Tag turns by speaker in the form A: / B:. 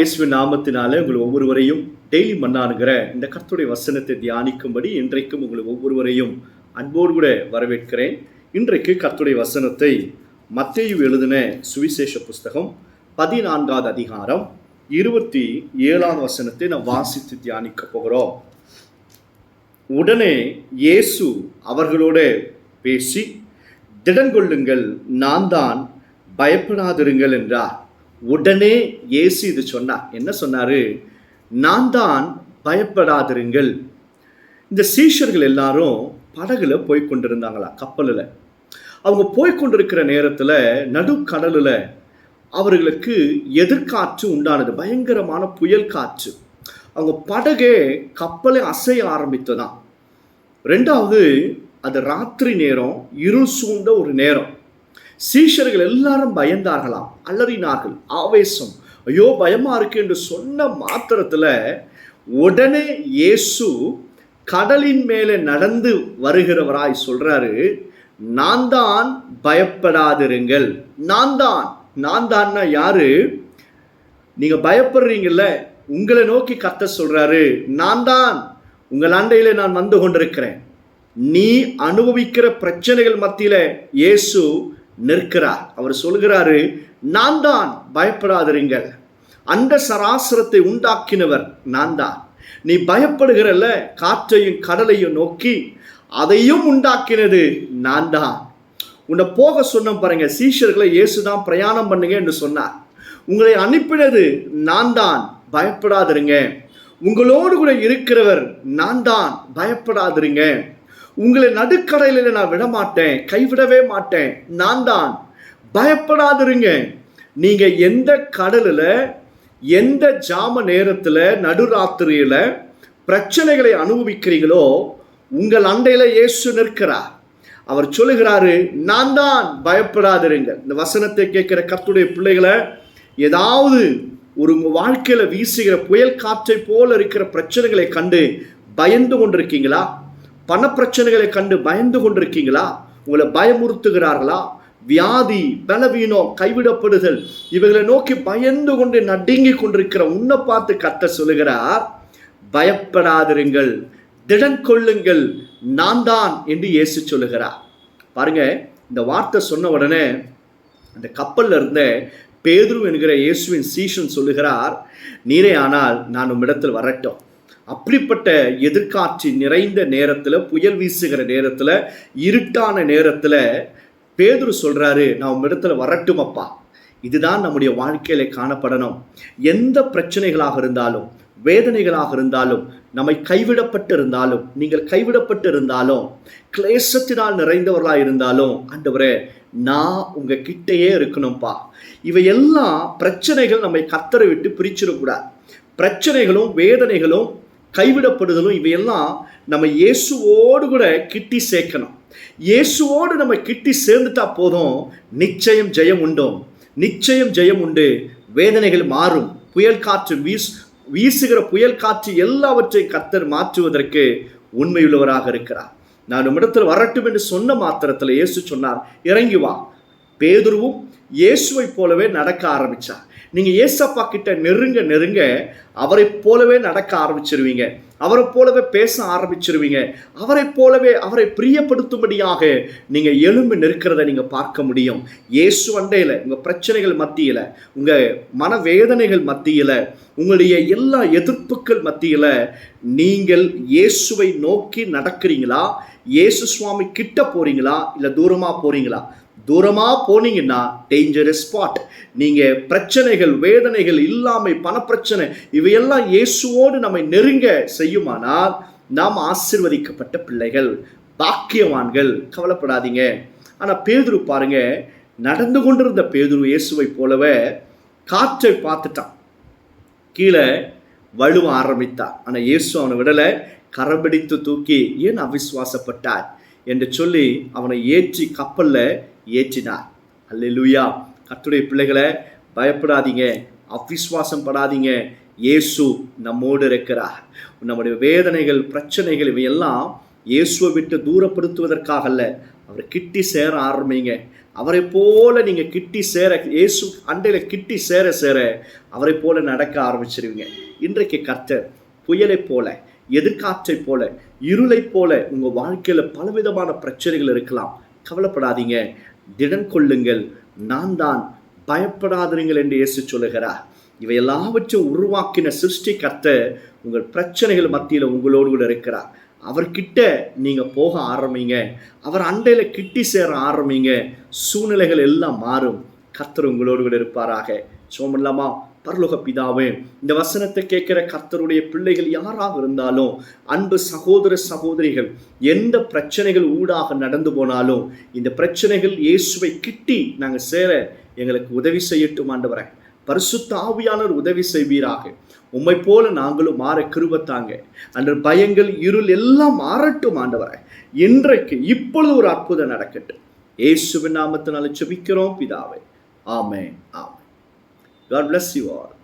A: இயேசு நாமத்தினால உங்கள் ஒவ்வொருவரையும் டெய்லி மன்னானுங்கிற இந்த கர்த்துடைய வசனத்தை தியானிக்கும்படி இன்றைக்கும் உங்களை ஒவ்வொருவரையும் அன்போடு கூட வரவேற்கிறேன். இன்றைக்கு கர்த்துடைய வசனத்தை மத்தேயு எழுதின சுவிசேஷ புஸ்தகம் பதினான்காவது அதிகாரம் இருபத்தி ஏழாவது வசனத்தை நாம் வாசித்து தியானிக்க போகிறோம். உடனே இயேசு அவர்களோட பேசி திடங்கொள்ளுங்கள் நான் தான் பயப்படாதிருங்கள் என்றார். உடனே இயேசு இது சொன்னார். என்ன சொன்னாரு? நான் தான் பயப்படாதிருங்கள். இந்த சீஷர்கள் எல்லாரும் படகுல போய் கொண்டிருந்தாங்களா கப்பலில். அவங்க போய் கொண்டிருக்கிற நேரத்தில் நடுக்கடலில் அவர்களுக்கு எதிர்காற்று உண்டானது பயங்கரமான புயல் காற்று. அவங்க படகே கப்பலை அசைய ஆரம்பித்ததான் ரெண்டாவது அது ராத்திரி நேரம் இருள் சூழ்ந்த ஒரு நேரம். சீஷர்கள் எல்லாரும் பயந்தார்களாம் அலறினார்கள் ஆவேசம். ஐயோ பயமா இருக்கு என்று சொன்ன மாத்திரத்துல உடனே இயேசு கடலின் மேலே நடந்து வருகிறவராய் சொல்றாரு நான் தான் பயப்படாதிருங்கள். நான் தான். நான் தான்னா யாரு? நீங்க பயப்படுறீங்கல்ல உங்களை நோக்கி கத்த சொல்றாரு. நான் தான். உங்கள் அண்டையில நான் வந்து கொண்டிருக்கிறேன். நீ அனுபவிக்கிற பிரச்சனைகள் மத்தியில இயேசு நிற்கிறார். அவர் சொல்கிறாரு நான் தான் பயப்படாதிருங்கள். அந்த சராசரத்தை உண்டாக்கினவர் நான் தான் நீ பயப்படுகிறல்ல காற்றையும் கடலையும் நோக்கி அதையும் உண்டாக்கினது நான் தான் உன்னை போக சொன்ன பாருங்க சீஷர்களை இயேசு தான் பிரயாணம் பண்ணுங்க என்று சொன்னார். உங்களை அனுப்பினது நான் தான் பயப்படாதிருங்க. உங்களோடு கூட இருக்கிறவர் நான் தான் பயப்படாதிருங்க. உங்களை நடுக்கடலில் நான் விட மாட்டேன் கைவிடவே மாட்டேன். நான் தான். பயப்படாதிருங்க. நீங்க எந்த கடலில் எந்த ஜாம நேரத்தில் நடுராத்திரியில் பிரச்சனைகளை அனுபவிக்கிறீங்களோ உங்கள் அண்டையில் இயேசு நிற்கிறார். அவர் சொல்லுகிறாரு நான் தான். பயப்படாதிருங்க. இந்த வசனத்தை கேட்கிற கத்துடைய பிள்ளைகளை ஏதாவது ஒரு உங்கள் வாழ்க்கையில் வீசுகிற புயல் காற்றை போல இருக்கிற பிரச்சனைகளை கண்டு பயந்து கொண்டிருக்கீங்களா? பணப்பிரச்சனைகளை கண்டு பயந்து கொண்டிருக்கீங்களா? உங்களை பயமுறுத்துகிறார்களா? வியாதி பலவீனம் கைவிடப்படுதல் இவைகளை நோக்கி பயந்து கொண்டு நடுங்கி கொண்டிருக்கிற உன்னை பார்த்து கத்த சொல்லுகிறார் பயப்படாதிருங்கள் திடன் கொள்ளுங்கள் நான் தான் என்று இயேசு சொல்லுகிறார். பாருங்க இந்த வார்த்தை சொன்ன உடனே அந்த கப்பலில் இருந்த பேதுரு என்கிற இயேசுவின் சீஷன் சொல்லுகிறார் நீரே ஆனால் நான் உம்மிடத்தில் வரட்டும். அப்படிப்பட்ட எதிர்காட்சி நிறைந்த நேரத்தில் புயல் வீசுகிற நேரத்தில் இருட்டான நேரத்தில் பேதுரு சொல்கிறாரு நான் உம்மிடத்துல வரட்டும் அப்பா இதுதான் நம்முடைய வாழ்க்கையில காணப்படணும். எந்த பிரச்சனைகளாக இருந்தாலும் வேதனைகளாக இருந்தாலும் நம்மை கைவிடப்பட்டு இருந்தாலும் நீங்கள் கைவிடப்பட்டு இருந்தாலும் கிளேசத்தினால் நிறைந்தவர்களாக இருந்தாலும் ஆண்டவரே நான் உங்க கிட்டேயே இருக்கணும்ப்பா. இவையெல்லாம் பிரச்சனைகள் நம்மை கத்தரை விட்டு பிரிச்சிடக்கூடாது. பிரச்சனைகளும் வேதனைகளும் கைவிடப்படுதலும் இவையெல்லாம் நம்ம இயேசுவோடு கூட கிட்டி சேர்க்கணும். இயேசுவோடு நம்ம கிட்டி சேர்ந்துட்டா போதும் நிச்சயம் ஜெயம் உண்டும். நிச்சயம் ஜெயம் உண்டு. வேதனைகள் மாறும். புயல் காற்று வீஸ் வீசுகிற புயல் காற்று எல்லாவற்றையும் கத்தர் மாற்றுவதற்கு உண்மையுள்ளவராக இருக்கிறார். நான் உம்மிடத்தில் வரட்டும் என்று சொன்ன மாத்திரத்தில் இயேசு சொன்னார் இறங்கி வா. பேதுருவும் இயேசுவை போலவே நடக்க ஆரம்பிச்சார். நீங்கள் ஏசப்பா கிட்ட நெருங்க நெருங்க அவரை போலவே நடக்க ஆரம்பிச்சிருவீங்க. அவரை போலவே பேச ஆரம்பிச்சிருவீங்க. அவரை போலவே அவரை பிரியப்படுத்தும்படியாக நீங்கள் எலும்பு நிற்கிறத நீங்கள் பார்க்க முடியும். இயேசு அண்டையில உங்கள் பிரச்சனைகள் மத்தியில் உங்கள் மனவேதனைகள் மத்தியில் உங்களுடைய எல்லா எதிர்ப்புகள் மத்தியில் நீங்கள் இயேசுவை நோக்கி நடக்கிறீங்களா? இயேசு சுவாமி கிட்ட போகிறீங்களா இல்லை தூரமாக போகிறீங்களா தூரமாக போனீங்கன்னா டேஞ்சரஸ் ஸ்பாட் நீங்கள் பிரச்சனைகள் வேதனைகள் இல்லாமை பணப்பிரச்சனை இவையெல்லாம் இயேசுவோடு நம்மை நெருங்க செய்யுமானால் நாம் ஆசிர்வதிக்கப்பட்ட பிள்ளைகள் பாக்கியவான்கள். கவலைப்படாதீங்க. ஆனால் பேதுரு பாருங்க நடந்து கொண்டிருந்த பேதுரு இயேசுவை போலவே காற்றை பார்த்துட்டான். கீழே வலுவ ஆரம்பித்தான். ஆனால் இயேசு அவனை விடலை கரபிடித்து தூக்கி ஏன் அவிஸ்வாசப்பட்டார் என்று சொல்லி அவனை ஏற்றி கப்பலில் ஏற்றினார். அல்லா கத்துடைய பிள்ளைகளை பயப்படாதீங்க. அவிஸ்வாசம் படாதீங்க இயேசு நம்மோடு இருக்கிறார். நம்முடைய வேதனைகள் பிரச்சனைகள் இவையெல்லாம் இயேசுவை விட்டு தூரப்படுத்துவதற்காக அல்ல. அவரை கிட்டி சேர ஆரம்பிங்க. அவரை போல நீங்கள் கிட்டி சேர இயேசு அண்டையில் கிட்டி சேர சேர அவரை போல நடக்க ஆரம்பிச்சிருவீங்க. இன்றைக்கு கர்த்தர் புயலைப் போல எதிர்காற்றை போல இருளைப் போல உங்கள் வாழ்க்கையில் பலவிதமான பிரச்சனைகள் இருக்கலாம். கவலைப்படாதீங்க. திடன் கொள்ளுங்கள். நான் தான் பயப்படாதிருங்கள் என்று இயேசு சொல்லுகிறார். இவை எல்லாவற்றையும் உருவாக்கின சிருஷ்டி கர்த்தர் உங்கள் பிரச்சனைகள் மத்தியில் உங்களோடு கூட இருக்கிறார். அவர்கிட்ட நீங்கள் போக ஆரம்பிங்க. அவர் அண்டையில் கிட்டி சேர ஆரம்பிங்க. சூழ்நிலைகள் எல்லாம் மாறும். கர்த்தர் உங்களோடு கூட இருப்பாராக. சோமல்லாமா பரலோக பிதாவே இந்த வசனத்தை கேட்கிற கர்த்தருடைய பிள்ளைகள் யாராக இருந்தாலும் அன்பு சகோதர சகோதரிகள் எந்த பிரச்சனைகள் ஊடாக நடந்து போனாலும் இந்த பிரச்சனைகள் இயேசுவை கிட்டி நாங்கள் சேர எங்களுக்கு உதவி செய்யட்டும் ஆண்டவரை. பரிசுத்த ஆவியானவர் உதவி செய்வீராக. உம்மை போல நாங்களும் மாற கிருபத்தாங்க. அன்று பயங்கள் இருள் எல்லாம் மாறட்டும் ஆண்டவரை. இன்றைக்கு இப்பொழுது ஒரு அற்புதம் நடக்கட்டும். இயேசுவின் நாமத்தினால செபிக்கிறோம் பிதாவே. ஆமே ஆமே God bless you all.